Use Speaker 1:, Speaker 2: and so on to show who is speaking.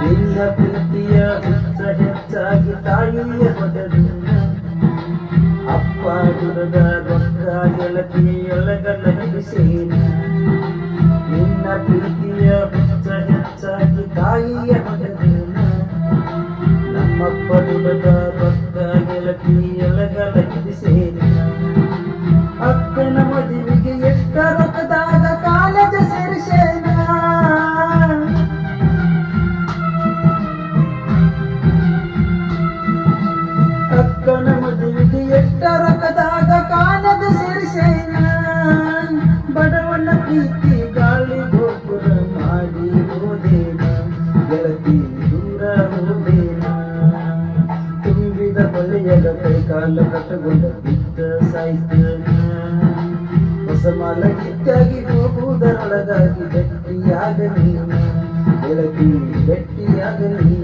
Speaker 1: ನಿನ್ನ ಪ್ರೀತಿಯ ಹುಚ್ಚ ಹೆಚ್ಚಾಗಿ ತಾಯಿಯ ಹೊಡೆದಿನ ಅಪ್ಪ ದುರದ ರೊಕ್ಕ ಗೆಳತಿ ಎಳಗಲ್ಲ ಸೇರಿ ನಿನ್ನ ಪ್ರೀತಿಯ ಹುಚ್ಚ ಹೆಚ್ಚಾಗಿ ತಾಯಿಯ ಹೊಡೆದಿನ ನಮ್ಮಪ್ಪ ದುರದ ರೊಕ್ಕ ಗೆಳತಿ ಎಳಗಲ್ಲ ಸೇರಿ ಎಷ್ಟ ರೊಕ್ಕದಾಗ ಕಾಲದ ಸೇರಿಸೇನ ಬಡವನ ಪ್ರೀತಿ ಗಾಳಿ ಗೋಪುರ ಮಾಡಿ ಹೋದೇನ ಗೆಳತಿ ದೂರ ಹೋದೇನ ತುಂಬಿದ ಬಲೆಯದ ಕೈ ಕಾಲ ಕಟ್ಟಗೊಂಡ ಬಿದ್ದ ಸಾಯ್ತೇನ ಹೊಸ ಮಾಲ ಕಿತ್ತಾಗಿ ಹೋಗುವುದರೊಳಗಾಗಿ ಗಟ್ಟಿಯಾಗ ನೀನ ಗೆಳತಿ ಗಟ್ಟಿಯಾಗ ನೀನ